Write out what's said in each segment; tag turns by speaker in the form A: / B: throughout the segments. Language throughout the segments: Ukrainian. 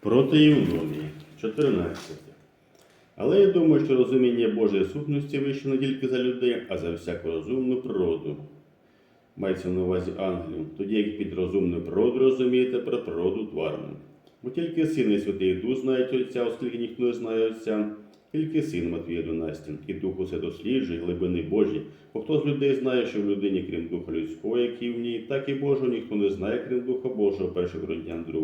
A: Проти Євнонії, 14. Але я думаю, що розуміння Божої сутності вище не тільки за людей, а за всяку розумну природу. Мається на увазі Англію, тоді як під розумною природою розумієте про природу тварну. Бо тільки син і святий Дух знають Отця, оскільки ніхто не знає Отця, тільки син Матвія 12, і Дух усе досліджує глибини Божі. Бо хто з людей знає, що в людині, крім Духа людського, який в ній, так і Божого ніхто не знає, крім Духа Божого, 1 Коринтян 2.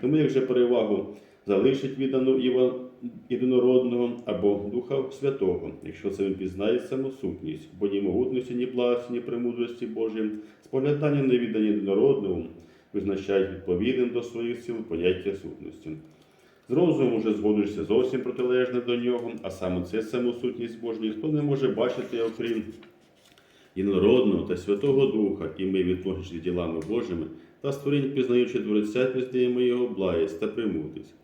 A: Тому як же перевагу залишить віддану єдинородного або Духа Святого, якщо це він пізнає саму сутність, бо ні могутності, ні благості, ні премудрості Божої, споглядання на віддані єдинородного визначають відповідним до своїх сил поняття сутності. З розумом уже згодишся зовсім протилежне до нього, а саме це саму сутність Божу ніхто не може бачити, окрім єдинородного та Святого Духа, і ми, відносячи ділами Божими та створінь, пізнаючи Творця, пізнаємо його благість та премудрість.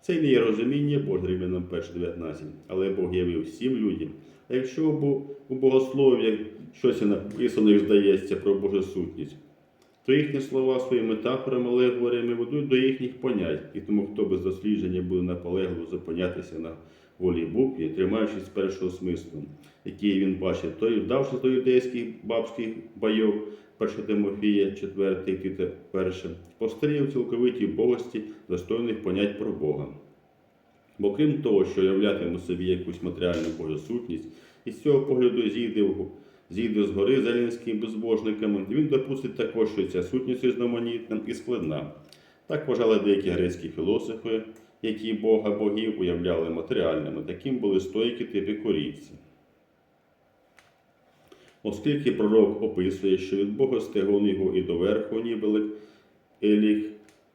A: Це не є розуміння Боже Римлянам 1.19, але Бог явив всім людям. А якщо у- у богослов'я щось написано і здається про Божу сутність, то їхні слова своїми метафорами, алегоріями ведуть до їхніх понять, і тому хто без дослідження буде наполегливо зупинятися на волі букві, тримаючись першого смислу, який він бачить, той, вдавшись до юдейських бабських байок, 1 Тимофія, 4 Тита 1, постріяв в цілковитій богості достойних понять про Бога. Бо крім того, що являтиме собі якусь матеріальну Божу сутність, із цього погляду зійде, в- зійде з гори за безбожниками, він допустить також, що ця сутність різноманітна і складна. Так вважали деякі грецькі філософи, які Бога богів уявляли матеріальними, таким були стойки та епікурійці. Оскільки пророк описує, що від Бога стегон його і доверху нібелик, еліх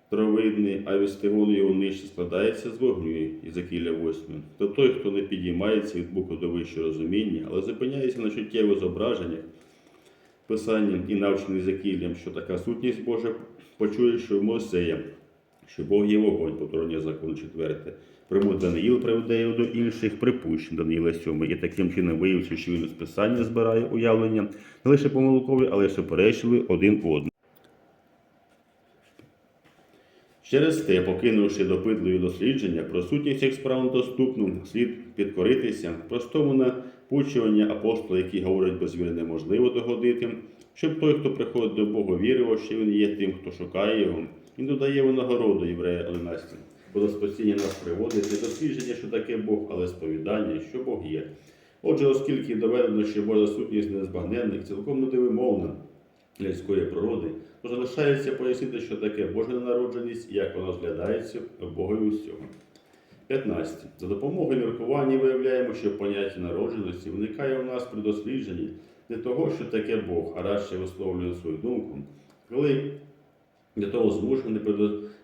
A: травидний, а від стегону його нижче складається з вогню Ізакіля 8. То той, хто не підіймається від Бога до вищого розуміння, але зупиняється на чуттєвих зображеннях, писанням і навчений Ізакіллям, що така сутність Божа почує, що в Мойсея, що Бог є вогонь, повторення закону 4. Приму Даниїл приведе його до інших припущень Даниїла 7. І таким чином виявився, що він із писання збирає уявлення не лише помилкові, але й суперечливі один одному. Через те, покинувши допитливі дослідження про сутність як справу доступну, слід підкоритися простому напучування апостола, який говорить без віри неможливо догодити, щоб той, хто приходить до Бога, вірив, що він є тим, хто шукає його, він додає винагороду єврея 11. Бо спасіння нас приводить не дослідження, що таке Бог, але сповідання, що Бог є. Отже, оскільки доведено, що Божа сутність незбагненна і цілком недивимовна, людської природи, то залишається пояснити, що таке Божа народженість і як вона розглядається в Богові усього. 15. За допомогою міркування виявляємо, що поняття народженості виникає у нас при дослідженні не того, що таке Бог, а радше висловлює свою думку, коли для того змушений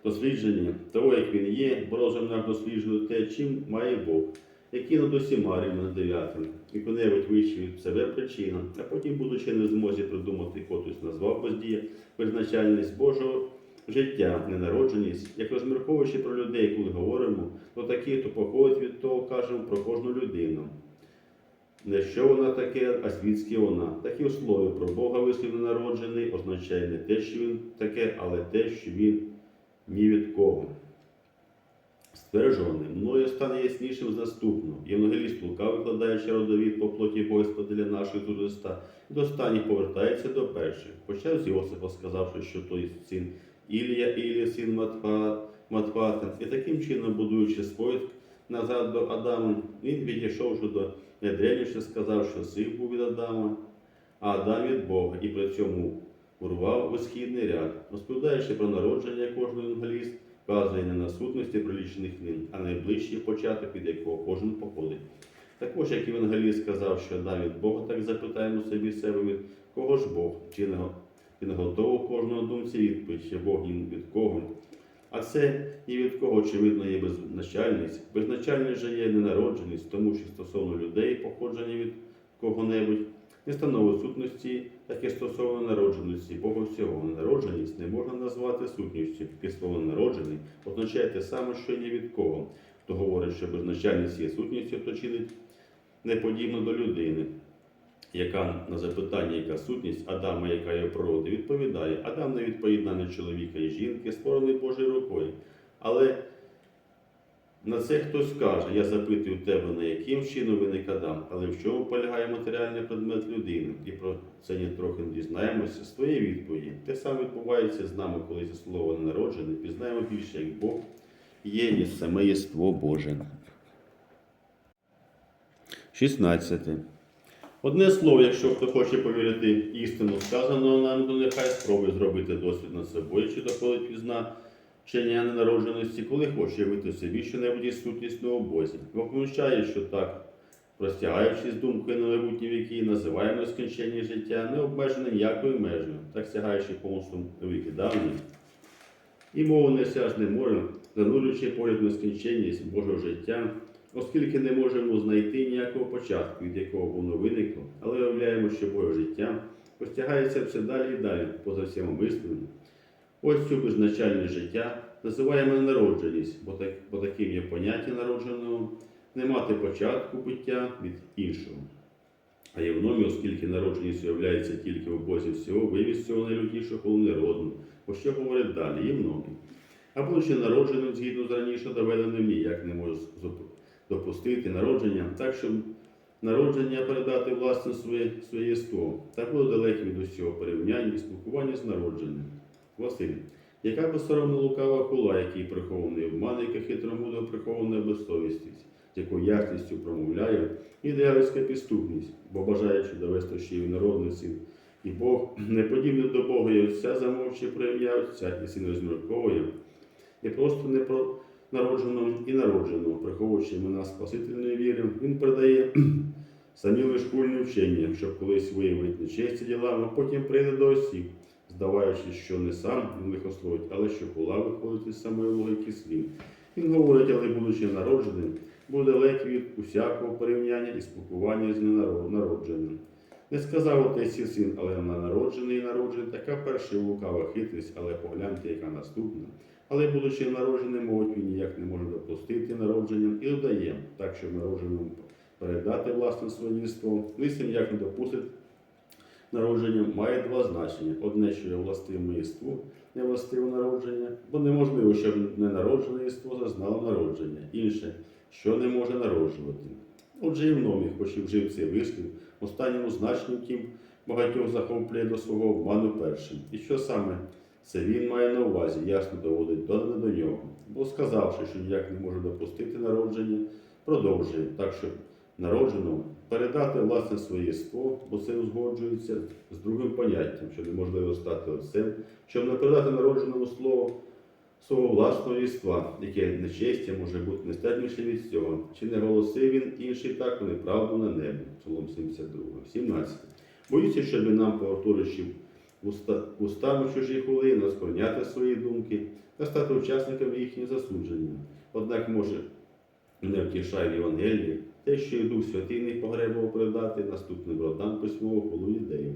A: дослідженні того, як він є, бо розум наш досліджує те, чим має Бог, які над усіма рівно дев'ятим, яку-небудь вищу від себе причина, а потім, будучи не в змозі придумати котусь назвав бездія, визначальність Божого життя, ненародженість, як розмірковуючи про людей, коли говоримо, то такі, то походить від того, кажемо про кожну людину. Не що вона таке, а звідки вона. Такі слови про Бога вислів ненароджений означає не те, що він таке, але те, що він ні від кого. Стверджуваний, мною стане яснішим з наступного. Євангеліст Лука, викладаючи родовід по плоті Господа нашої Христа, до останніх повертається до перших. Почав з Йосифа, сказавши, що той син Ілія, Ілія, син Матфа, Матфата. І таким чином, будуючи сповідь назад до Адама, він відійшов вже до недревніше, сказав, що син був від Адама, а Адам від Бога, і при цьому урвав висхідний ряд, розповідаючи про народження кожного евангеліст, вказує не на сутності прилічених ним, а найближчий початок, від якого кожен походить. Також, як Євангеліст сказав, що від Бога, так запитаємо собі себе, від кого ж Бог, чи не, чи не готово кожного думці відповідь, що Бог їм від кого. А це ні від кого, очевидно, є безначальність. Безначальність же є ненародженість, тому що стосовно людей походження від кого-небудь не становить сутності, так і стосовно народженості Бога всього. Ненародженість не можна назвати сутністю. Таке слово народжений означає те саме, що ні від кого. Хто говорить, що безначальність є сутністю, то чинить неподібно до людини, яка на запитання, яка сутність Адама, яка є природа, відповідає, Адам не відповідна на чоловіка і жінки, створений Божою рукою. Але на це хтось скаже, я запитую тебе, на яким чином виник Адам, але в чому полягає матеріальний предмет людини? І про це не трохи дізнаємося з твоєї відповіді. Те саме відбувається з нами, коли зі слова не народжений, пізнаємо більше, як Бог є і саме єство Боже. 16. Одне слово, якщо хто хоче повірити істину сказаного нам, то нехай спробує зробити досвід над собою, чи доходить відзначення ненародженості, коли хоче вийти собі що-небудь із сутнісного Бозі. Бо помічає, що так, простягаючись думкою на майбутні віки, називаємо нескінченні життя, не обмежене ніякою межею, так сягаючи повністю віки давні. І мову несяжне море, занурюючи погляд в нескінченність Божого життя, оскільки не можемо знайти ніякого початку, від якого воно виникло, але уявляємо, що Боже життя простягається все далі і далі, поза всіма мисленням. Ось цю безначальність життя називаємо ненародженість, бо, так, бо таким є поняття народженого не мати початку буття від іншого. А євномі, оскільки народженість уявляється тільки в Бозі всього, вивіз цього найлютішого народну. Бо що говорить далі? Євномі. А будучи народженим згідно з раніше доведеним, ніяк не може допустити народження, так щоб народження передати власне своє, своє єство, та буде далеке від усього порівняння і спілкування з народженням. Василь, яка безсоромна лукава хула, який прихований обман, яка хитромудро прихована безсовісність, з якою ясністю промовляє, і диявольська підступність, бо бажаючи довести ще й народниці, і Бог, не подібний до Бога і Отця, замовчує про ім'я Отця, і син і просто не про народженого і народженого, приховуючи імена Спасительної віри, він передає самі лиш кульні вчення, щоб колись виявити нечесті ділами, а потім прийде до осіб, здаваючись, що не сам він лихословить, але що хула виходить із самої логіки слів. Він говорить, але будучи народженим, буде далекий від усякого порівняння і спілкування з ненародженим. Не сказав отець і син, але на народжений і народжений, така перша лукава хитрість, але погляньте, яка наступна. Але, будучи народженим, мовить він ніяк не може допустити народження і додає, так що народженому передати власне своє єство, лисим як не допустить народження, має два значення. Одне, що є властиве єству, не властиве народження, бо неможливо, щоб ненароджене єство зазнало народження. Інше, що не може народжувати. Отже, і в номі, хоч і вжив цей вислів, останньому значенню тім багатьох захоплює до свого обману першим. І що саме це він має на увазі, ясно доводить додане до нього. Бо сказавши, що ніяк не може допустити народження, продовжує так, щоб народженому передати власне своє єство, бо це узгоджується з другим поняттям, що неможливо стати отцем, щоб не передати народженому слово свого власного єства, яке нечестя може бути нестатніше від цього. Чи не голосив він інший так неправду на небі? Псалом 72. 17. Боюся, щоб нам повторюючи уста, устами чужі хули, не склоняти свої думки та стати учасниками їхніх засудження. Однак, може, не втішає в те, що і Дух Святий не погребував передати наступним родам письмову хулу ідею.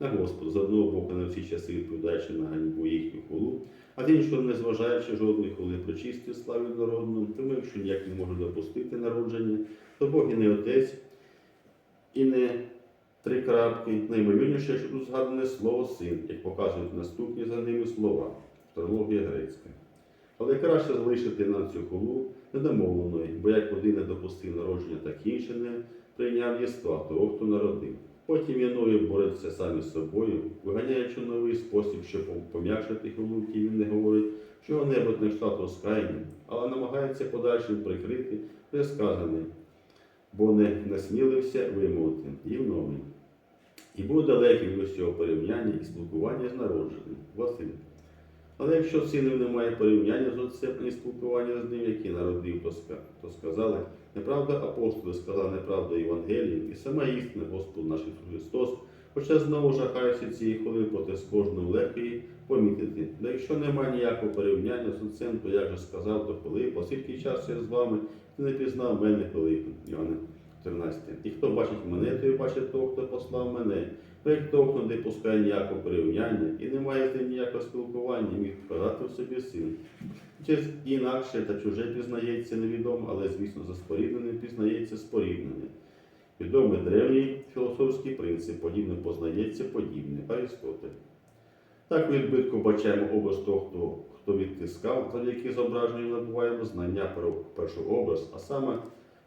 A: На Господа, з одного боку, на всі часи відповідаючи на ганьбу їхню хулу, а з іншого, не зважаючи жодної хули про славі народну, тому якщо ніяк не може допустити народження, то Бог і не отець, і не три крапки, наймовірніше, що тут згадане слово син, як показують наступні за ними слова, трилогія грецька. Але краще залишити нам цю хулу недомовленою, бо як один не допустив народження, так інший не прийняв єства того, хто народив. Потім Яною бореться самі з собою, виганяючи новий спосіб, щоб пом'якшити хулу, який він не говорить, чого-небудь не кшталт розкаяння, але намагається подальшим прикрити присказане, бо не насмілився вимовити Євномий. І був далекий від усього порівняння і спілкування з народженим. Василь. Але якщо синів немає порівняння з отцем і спілкування з ним, який народив, то, то сказали, неправда апостоли, сказали неправда Євангелії, і сама істина Господь наш Ісус Христос, хоча знову жахаюся цієї хвилини, проте з кожним легко її помітити. Да якщо немає ніякого порівняння з отцем, то я вже сказав до Пилипа, скільки часу я з вами, ти не пізнав мене Пилипа, Іоанна 14. І хто бачить мене, той бачить того, хто послав мене. Хто не пускає ніякого порівняння і не має з ним ніякого спілкування, міг вкладати в собі син. Чи інакше та чуже пізнається невідомо, але, звісно, за спорідненим пізнається споріднене. Відомий древній філософський принцип, подібне познається подібне, Аристотель. Так відбитку бачаємо образ того, хто, хто відтискав, тоді які зображення набуваємо знання про перший образ, а саме,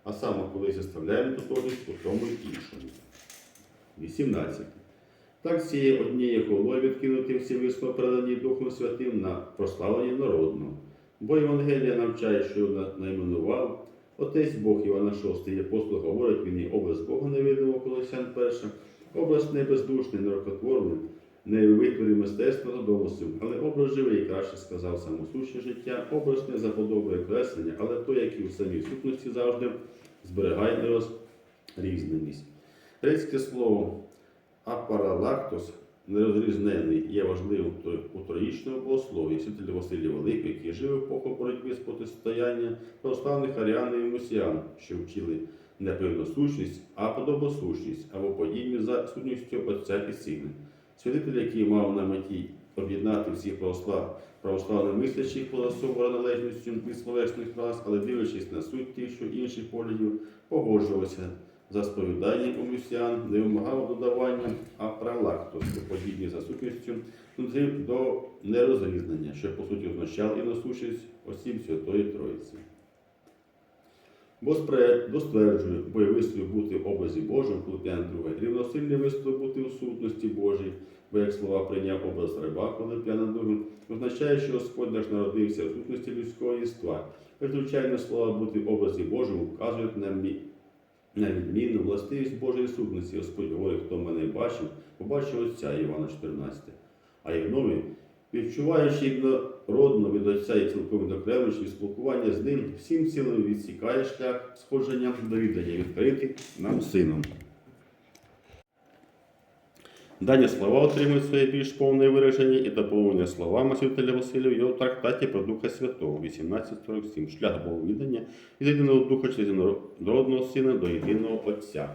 A: а саме коли зіставляємо тотожність у тому іншому. 18. Так цією однією хвилою відкинути всі висновки, передані Духом Святим на прославлення народного. Бо Євангелія навчає, що на- найменував Отець Бог Івана VI, апостол говорить, він є образ Бога невидимого Колосян перша, образ не бездушний, не витворі мистецтва та домислів, але образ живий, краще сказав самосуще життя, образ не заподобує креслення, але той, який в самій сутності завжди зберігає нерозрізненість. Грецьке слово апаралактос нерозрізнений є важливим у троїчному богослові святителя Василія Великий, який жив епоху боротьби з протистояння православних аріанів і мусіян, що вчили не певносущність, а подобосущність або подібні за сутністю Отця і Сина. Святитель, який мав на меті об'єднати всіх православ, православних мислячих поза собою належністю від словесних фраз, але дивлячись на суть тих, що інших поглядів, погоджувався за сповіданням у мусіян, не вимагав додавання апралактосу, подібні за сутністю, внутрі до нерозрізнення, що по суті означало і насущність осіб Святої Троїці. Бо достверджує, бо вислів бути в образі Божому, Филип'ян 2, рівносильний вислів бути у сутності Божій, бо як слова прийняв образ раба Филип'яна 2, означає, що Господь наш народився в сутності людського єства. Звичайно, слова бути в образі Божому вказують на, мі... на відмінну властивість Божої сутності. Господь говорить, хто мене бачив, побачив Отця Івана 14. А Євнові, відчуваючи єднородно від Отця і цілком докремлюючи спілкування з ним, всім цілим відсікає шлях сходження до віддання відкритий нам сином. Дані слова отримують своє більш повне вираження і доповнення словами святителя Василя в його трактаті про Духа Святого 1847. Шлях Боговідання від єдиного Духа через єдинородного Сина до єдиного Отця.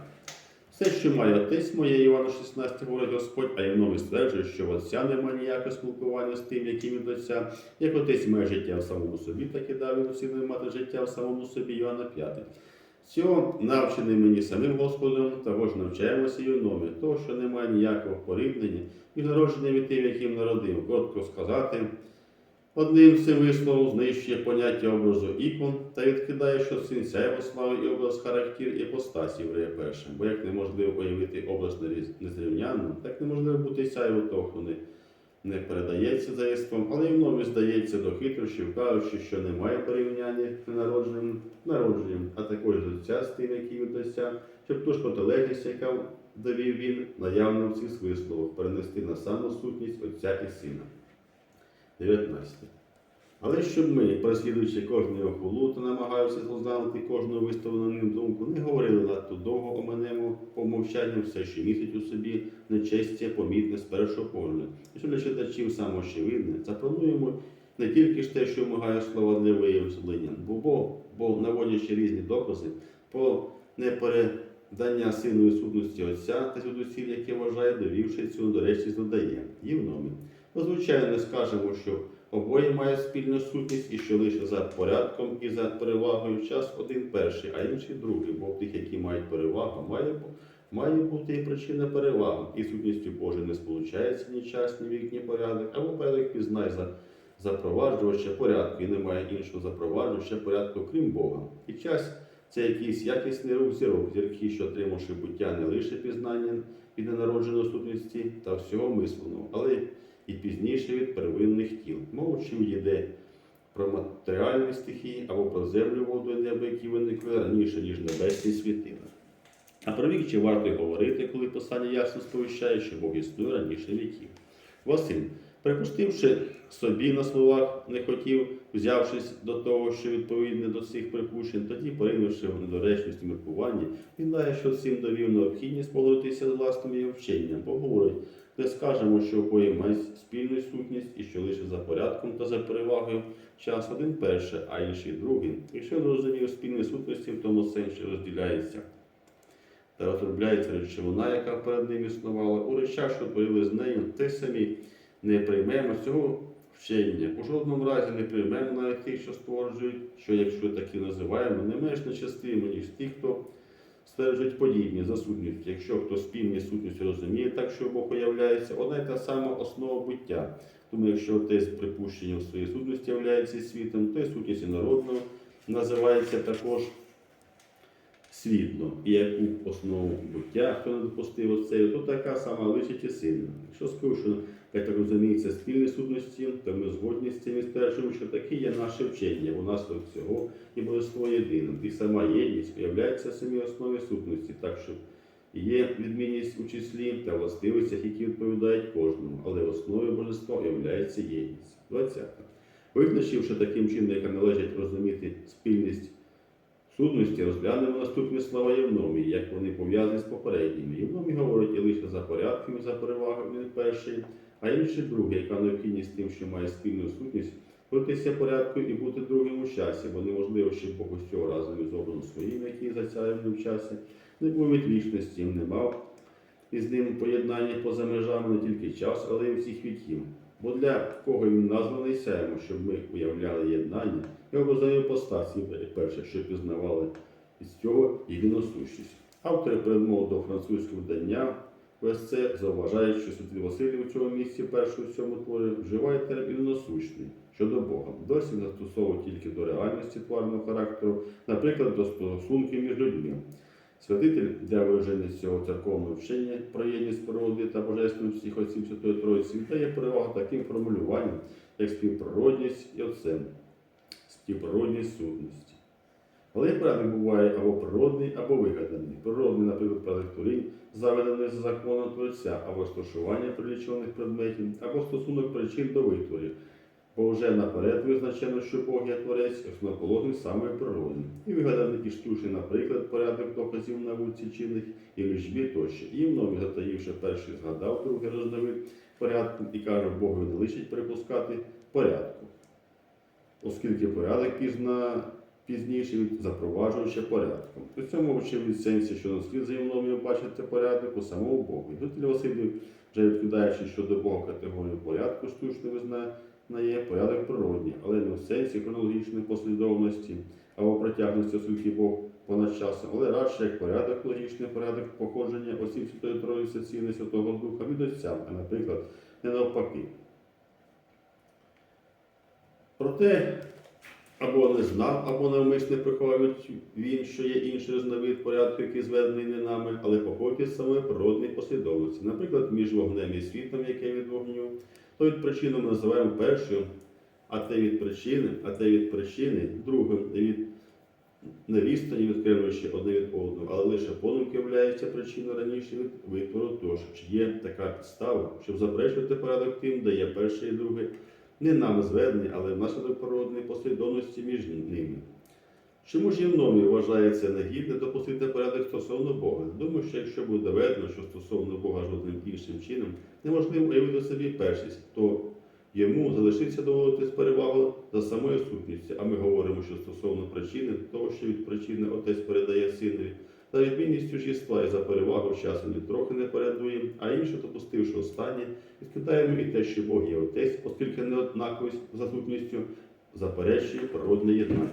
A: Все, що має отець моє, Івана 16 говорить Господь, а Євнові стверджує, що в отця немає ніякого спілкування з тим, яким від отця. Як отець має життя в самому собі, так і дав він сину мати життя в самому собі, Іоанна 5. Цього навчений мені самим Господом, того ж навчаємося і нові, того, що немає ніякого порівняння і народження від тим, яким народив. Коротко сказати, одним цим висловом знищує поняття образу ікон та відкидає, що син сяєво слави і образ характер постасі єврея першим. Бо як неможливо уявити образ незрівнянним, так неможливо бути сяєво того, хто не, передається за але й вновь здається до хитрощів, кажучи, що немає порівняння з народженим народженням, а також отця з тим, який від щоб ту ж протилежність, яка довів він, наявно в цих висловах, перенести на саму сутність Отця і Сина. 19. Але щоб ми, переслідуючи кожну його хулу та намагаючись розглянути кожну виставлену ним думку, не говорили надто довго оминемо помовчанням все, що містить у собі нечестя, помітне з першого погляду. І що для читачів самоочевидне, заплануємо не тільки ж те, що вимагає слова для виявлення, бо, бо, бо наводячи різні докази, по непередання сильної сутності Отця та звідусіль, яке вважає, довівши цю доречність, додає. Євномі. Ми, звичайно, не скажемо, що обоє мають спільну сутність і що лише за порядком і за перевагою час один перший, а інший другий, бо в тих, які мають перевагу, має, має бути і причина переваги. І сутністю Божою не сполучається ні час, ні вік, ні порядок, або порядок пізнай за запроваджувача порядку, і немає іншого запроваджувача порядку, крім Бога. І час це якийсь якісний рух зірок, зірки, що отримавши буття не лише пізнання від ненародженої сутності та всього мисленого, але і пізніше від первинних тіл. Мова чим йде про матеріальні стихії або про землю, воду і небо, які виникли раніше, ніж небесні світила. А про вік чи варто й говорити, коли писання ясно сповіщає, що Бог існує раніше віків. Василь, припустивши собі на словах, не хотів, взявшись до того, що відповідне до цих припущень, тоді, поринувши в недоречність міркування, він дає, що цим довів необхідність погодитися з власним його вченням, бо говорить, де скажемо, що обоє мають спільну сутність і що лише за порядком та за перевагою час один перший, а інший другий. Якщо не розуміє спільної сутності, в тому сенсі розділяється та розробляється речовина, яка перед ним існувала, у речах, що творили з нею, те самі не приймемо цього вчення. У жодному разі не приймемо навіть тих, що створюють, що якщо такі називаємо, не менш нечестивими, ніж ті, хто стверджують подібні за сутністю. Якщо хто спільні сутністю розуміє так, що Бог уявляється, одна й та сама основа буття. Тому якщо отець припущення в своїй сутності являється світом, то й сутність інородного називається також світло. І яку основу буття, хто не допустив оцею, то така сама лишить і сильна. Якщо скажу, як так розуміється спільні сутності, то ми згодні з цим і стверджуємо, що таке є наше вчення, бо наслідок цього і божество єдиним. І сама єдність виявляється в самій основі сутності, так що є відмінність у числі та властивостях, які відповідають кожному, але в основі божества являється єдність. 20. Визначивши таким чином, яка належить розуміти спільність сутності, розглянемо наступні слова Євномії, як вони пов'язані з попередніми. Євномій говорить і лише за порядком і за перевагою він перший, а інший другий, яка необхідність тим, що має спільну сутність, крутися порядку і бути другим у часі, бо неможливо, щоб Бог ось цього разом із образом своїм, який зацярений в часі, не був від вічності, не мав із ним поєднання поза межами не тільки час, але й всіх віків. Бо для кого він названий сяємо, щоб ми уявляли єднання і образові постаті, перше, що пізнавали із цього єдиносущість. Автори передмов до французького видання ВСЦ зауважають, що Святий Василій у цьому місці першого цьому творі вживає термін «єдиносущний» щодо Бога. Досі застосовує тільки до реальності тварного характеру, наприклад, до стосунків між людьми. Святитель для вираження цього церковного вчення про єдність природи та божественності всіх отців Святої Троїці дає перевагу таким формулюванням, як співприродність і отцем, співприродність сутності. Але порядок буває або природний, або вигаданий. Природний, наприклад, порядок творінь, заведений за законом Творця, або стосування прилічених предметів, або стосунок причин до витворів. Бо вже наперед визначено, що Бог є творець, основоположний саме природний. І вигаданий і штучний, наприклад, порядок доказів на вулиці чинних і лічбі тощо. І вновь затаївши перший згадав, другий роздавив порядку і каже, Богу не лишить припускати порядку. Оскільки порядок пізна, пізніше запроваджуючи порядком. При цьому від сенсі, що не слід Євномію бачити порядок у самому Богу. Житель Василів, вже відкидаючи щодо Бога категорію порядку, штучно визнає порядок природній, але не в сенсі хронологічної послідовності або протягності, оскільки Бог понад часом, але радше як порядок, логічний порядок походження осіб Святої Троїці, Сини Святого Духа від Отця, а наприклад, не навпаки. Проте або не знав, або навмисне приховують він, що є інший різновид порядку, який зведений не нами, але походить з самої природної послідовності. Наприклад, між вогнем і світом, яке від вогню, то від причини ми називаємо першою, а те від причини, а те від причини, другим від не відстані відкриваючи одне від одного, але лише подумки являється причиною раніше від витвору. Тож чи є така підстава, щоб заперечувати порядок тим, де є перший і другий, не нами зведений, але внаслідок природної послідовності між ними. Чому ж Євномій вважається негідне допустити порядок стосовно Бога? Думаю, що якщо буде доведено, що стосовно Бога жодним іншим чином неможливо уявити собі першість, то йому залишиться доводитись перевагу за самою сутністю. А ми говоримо, що стосовно причини, того, що від причини отець передає синові, за відмінністю жіства і за перевагу часу не трохи не передуємо, а інше, допустивши останнє, відкидаємо і те, що Бог є отець, оскільки неоднаковість за сутністю заперечує природне єднання.